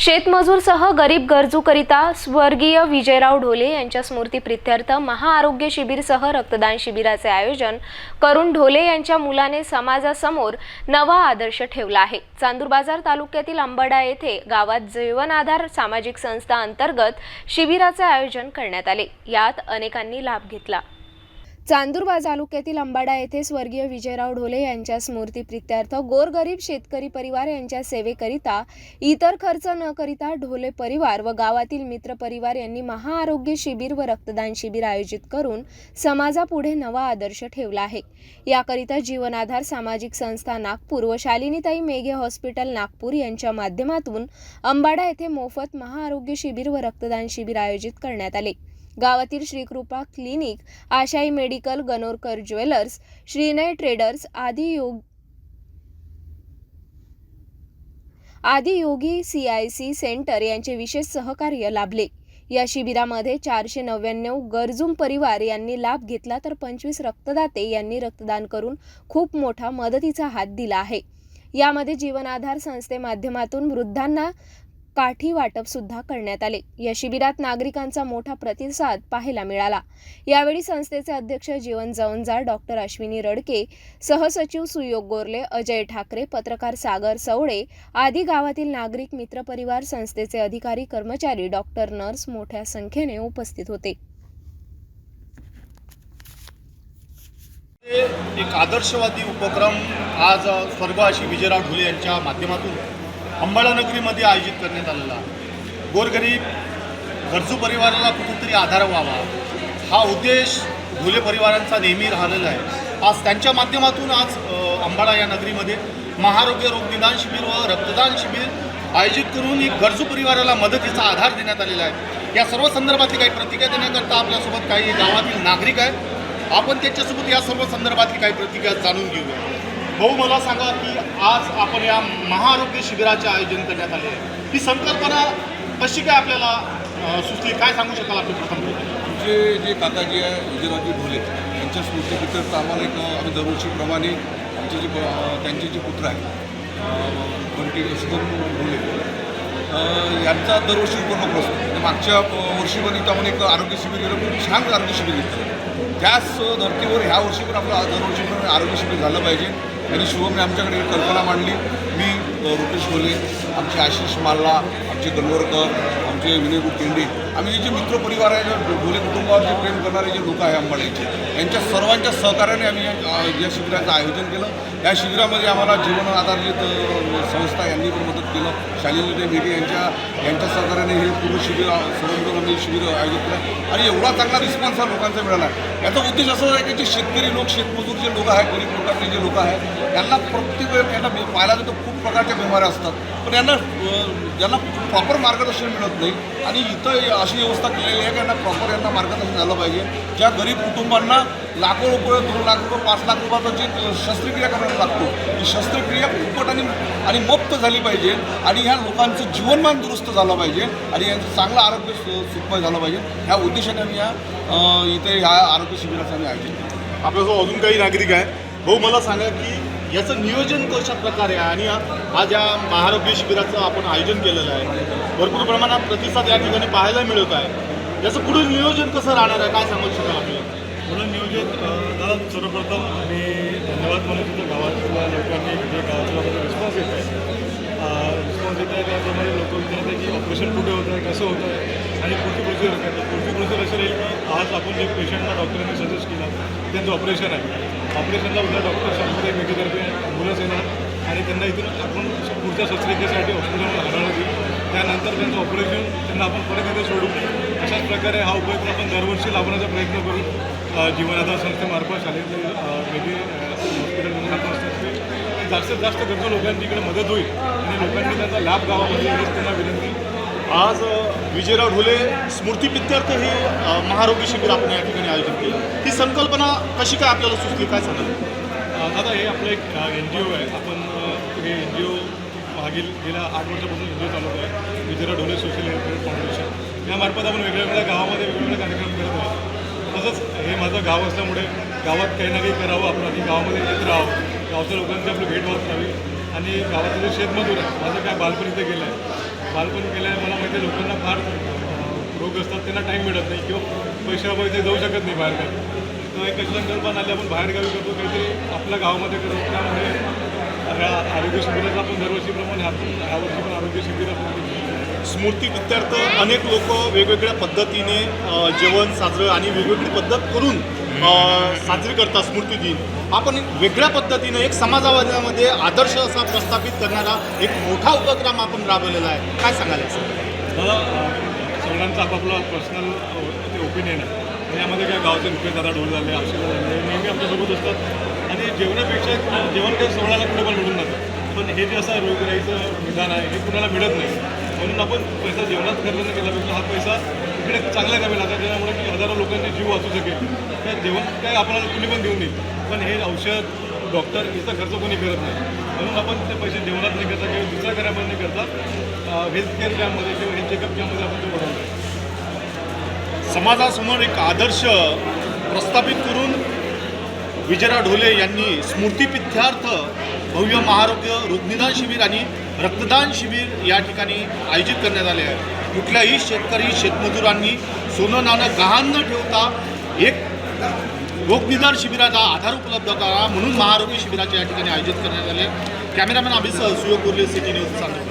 शेतमजूरसह गरीब गरजूकरिता स्वर्गीय विजयराव ढोले यांच्या स्मृतीप्रित्यर्थ महाआरोग्य शिबिरसह रक्तदान शिबिराचे आयोजन करून ढोले यांच्या मुलाने समाजासमोर नवा आदर्श ठेवला आहे. चांदूर बाजार तालुक्यातील अंबाडा येथे गावात जीवनाधार सामाजिक संस्था अंतर्गत शिबिराचे आयोजन करण्यात आले. यात अनेकांनी लाभ घेतला. चांदूरबा तालुक्यातील अंबाडा येथे स्वर्गीय विजयराव ढोले यांच्या स्मृतीप्रित्यर्थ गोरगरीब शेतकरी परिवार यांच्या सेवेकरिता इतर खर्च न करिता ढोले परिवार व गावातील मित्र परिवार यांनी महाआरोग्य शिबिर व रक्तदान शिबिर आयोजित करून समाजापुढे नवा आदर्श ठेवला आहे. याकरिता जीवनाधार सामाजिक संस्था नागपूर व शालिनीताई मेघे हॉस्पिटल नागपूर यांच्या माध्यमातून अंबाडा येथे मोफत महाआरोग्य शिबिर व रक्तदान शिबिर आयोजित करण्यात आले. गावातील Shrikrupa clinic Ashai medical Ganorkar jewellers Shrinay traders आदी योग आदी योगी सी आय सी सेंटर यांचे विशेष सहकार्य लाभले. या शिबिरामध्ये चारशे नव्याण्णव गरजूम परिवार यांनी लाभ घेतला तर पंचवीस रक्तदाते यांनी रक्तदान करून खूप मोठा मदतीचा हात दिला आहे. यामध्ये जीवनाधार संस्थे माध्यमातून वृद्धांना काठी वाटप सुद्धा करण्यात आले. या शिबिरात नागरिकांचा मोठा प्रतिसाद पाहायला मिळाला. यावेळी संस्थेचे अध्यक्ष जीवन जवंजाळ डॉक्टर अश्विनी रडके सहसचिव सुयोग गोरले अजय ठाकरे पत्रकार सागर सवडे आदी गावातील नागरिक मित्रपरिवार संस्थेचे अधिकारी कर्मचारी डॉक्टर नर्स मोठ्या संख्येने उपस्थित होते. एक आदर्शवादी उपक्रम आज स्वर्गवासी विजयराव ढुले यांच्या माध्यमातून अंबाळानगरीमध्ये आयोजित करण्यात आलेला गोरगरीब गरजू परिवाराला कुठेतरी आधार व्हावा हा उद्देश ढोले परिवारांचा नेहमी राहिलेला आहे. आज त्यांच्या माध्यमातून आज अंबाळा या नगरीमध्ये महारोग्य रोग निदान शिबिर व रक्तदान शिबिर आयोजित करून एक गरजू परिवाराला मदतीचा आधार देण्यात आलेला आहे. या सर्व संदर्भातली काही प्रतिक्रिया देण्याकरता आपल्यासोबत काही गावातील नागरिक आहेत. आपण त्याच्यासोबत या सर्व संदर्भातली काही प्रतिक्रिया जाणून घेऊया. भाऊ मला सांगा की आज आपण या महाआरोग्य शिबिराचे आयोजन करण्यात आले आहे. ही संकल्पना कशी काय आपल्याला सुचली? काय सांगू शकाल आपण प्रथम? आमचे जे काकाजी आहे विजयराजी ढोले यांच्या स्मृतीप्रित्यर्थ आम्हाला एक आम्ही दरवर्षीप्रमाणे आमचे जे प- त्यांचे जे पुत्र आहेत बंटी शुभम ढोले यांचा दरवर्षी उपक्रम म्हणजे असतो मागच्या अ, वर्षी पण इथं आपण एक आरोग्य शिबिर केलं खूप छान आरोग्य शिबिर घेतलं. त्याच धर्तीवर ह्या वर्षी पण आपलं दरवर्षी पण आरोग्य शिबिर झालं पाहिजे. आणि शुभमने आमच्याकडे एक कल्पना मांडली. मी रुपेश ढोले आमचे आशिष माल्ला आमचे गणवरकर आमचे विनय केंडे आम्ही जे मित्रपरिवार आहे जे कुटुंबावर जे प्रेम करणारे जे लोक आहे अंबाड्याचे यांच्या सर्वांच्या सहकार्याने आम्ही या शिबिराचं आयोजन केलं. या शिबिरामध्ये आम्हाला जीवन आधारित संस्था यांनी पण मदत केलं. शालिनी मेघे यांच्या यांच्या सहकार्याने हे पूर्ण शिबिर सर्व शिबिर आयोजित केलं. आणि एवढा चांगला रिस्पॉन्स हा लोकांचा मिळाला. याचा उद्देश असा आहे की जे शेतकरी लोक शेतमजूर जे लोक आहेत गरीब लोकांचे जे लोक आहेत त्यांना प्रत्येक वेळ त्यांना पाहायला जातो खूप प्रकारच्या बिमाऱ्या असतात. पण यांना यांना ज्यांना प्रॉपर मार्गदर्शन मिळत नाही. आणि इथं अशी व्यवस्था केलेली आहे की यांना प्रॉपर यांना मार्गदर्शन झालं पाहिजे. ज्या गरीब कुटुंबांना लाखो रुपये दोन लाख रुपये पाच लाख रुपयाचा जी शस्त्रक्रिया करायला लागतो ही शस्त्रक्रिया फुकट आणि आणि मुक्त झाली पाहिजे. आणि ह्या लोकांचं जीवनमान दुरुस्त झालं पाहिजे. आणि यांचं चांगलं आरोग्य सु- सुखमय झालं पाहिजे. ह्या उद्देशाने आम्ही या इथे ह्या आरोग्य शिबिराचं आम्ही आयोजित केलं. आपल्यासोबत अजून काही नागरिक आहे भाऊ मला सांगा की याचं नियोजन कशा प्रकारे आहे? आणि हा- आज या शिबिराचं आपण आयोजन केलेलं आहे भरपूर प्रमाणात प्रतिसाद या ठिकाणी पाहायला मिळत आहे. याचं पुढील नियोजन कसं राहणार आहे? काय सांगू शकाल आपल्याला? म्हणून नियोजन दादा सर्वप्रथम मी धन्यवाद म्हणून तुमच्या गावातल्या लोकांनी म्हणजे गावाच्या लोकांचा रिस्पॉन्स येत आहे. रिस्पॉन्स येत आहे त्याप्रमाणे लोक विचारत आहे की ऑपरेशन कुठे होतं आहे कसं होतं आहे आणि पुढची प्रोसिजर काय? तर पुढची प्रोसिजर अशी की आज आपण जे पेशंटला डॉक्टरांनी सजेस्ट केलं त्यांचं ऑपरेशन आहे. ऑपरेशनला उद्या डॉक्टर शांतराय मेकेतर्फे ॲम्ब्युलन्स येणार आणि त्यांना इथून आपण पुढच्या शस्त्रक्रियेसाठी हॉस्पिटलमध्ये हलवण्यात येईल त्यानंतर त्यांचं ऑपरेशन त्यांना आपण परत इथे सोडू. अशाच प्रकारे हा उपयोग आपण दरवर्षी लावण्याचा प्रयत्न करू. जीवनाधार संस्थेमार्फत शालेय मेडी हॉस्पिटल जास्तीत जास्त गरजू लोकांची इकडे मदत होईल आणि लोकांनी त्यांचा लाभ गावामध्ये त्यांना विनंती आज विजयराव ढोले स्मृतीप्रित्यर्थ हे महारोगी शिबिर आपण या ठिकाणी आयोजित केलं. ही संकल्पना कशी काय आपल्याला सुचली? काय सांगाल? दादा हे आपलं एक एन जी ओ आहे. आपण हे एन जी ओ मागील गेल्या आठ वर्षापासून एन जी ओ चालू आहे. Vijayrao Dhole social welfare foundation. यामार्फत आपण वेगळ्या वेगळ्या गावामध्ये वेगवेगळे कार्यक्रम करत आहोत. तसंच हे माझं गाव असल्यामुळे गावात काही ना काही करावं आपण आणि गावामध्ये येत राहावं. गावच्या लोकांची आपली भेट होत आणि गावातले जे शेतमजूर आहे माझं काय बालपण इथे गेलं आहे. बालपण केल्याने मला माहिती आहे लोकांना फार रोग असतात त्यांना टाईम मिळत नाही किंवा पैशामुळे ते जाऊ शकत नाही बाहेर गावी तर एक कशाला आले आपण बाहेर गावी करतो काहीतरी आपल्या गावामध्ये करतो. त्यामुळे ह्या आरोग्य शिबिराचा आपण दरवर्षीप्रमाणे ह्या यावर्षी पण आरोग्य शिबिर आपण स्मृती प्रित्यर्थ अनेक लोक वेगवेगळ्या पद्धतीने जेवण साजरं आणि वेगवेगळी पद्धत करून साजरी करतात स्मृती दिन आपण वेगळ्या पद्धतीनं एक समाजवादामध्ये आदर्श असा प्रस्थापित करणारा एक मोठा उपक्रम आपण राबवलेला आहे. काय सांगाल सगळ्यांचा आपापला पर्सनल ते ओपिनियन आहे. यामध्ये काय गावचे रुपये दादा ढोल झाले आशीर्वाद झाले नेहमी आमच्यासोबत असतात. आणि जेवणापेक्षा जेवण काही सोहळ्याला कुठे पण मिळून जातं पण हे जे असं रोगराईचं विधान आहे हे कुणाला मिळत नाही. म्हणून आपण पैसा जेवणात खर्च न केल्यापेक्षा हा पैसा इकडे चांगल्या कमी लागतात त्याच्यामुळे की हजारो लोकांचे जीव वाचू शकेल. त्या जेवण काय आपल्याला कुणी पण देऊन नये. पण हे औषध डॉक्टर याचा खर्च कोणी करत नाही. म्हणून आपण ते पैसे जेवणात नाही करता किंवा दुसऱ्या घरामध्ये नाही करता. हेल्थ केअर कॅम्पमध्ये किंवा हेल्थ चेकअप कॅम्पमध्ये आपण ते बनवतो समाजासमोर एक आदर्श प्रस्थापित करून विजयराव ढोले यांनी स्मृतिपित्यार्थ भव्य महारोग्य रोगनिदान शिबिर आणि रक्तदान शिबिर या ठिकाणी आयोजित करण्यात आले आहे. कुठल्याही शेतकरी शेतमजुरांनी सोनं नाणं गहाण न ठेवता एक रोगनिदान शिबिराचा आधार उपलब्ध करा म्हणून महाआरोग्य शिबिराचे या ठिकाणी आयोजित करण्यात आले. कॅमेरामॅन अभिसह सुयोग कुर्ले सिटी न्यूज चांदूर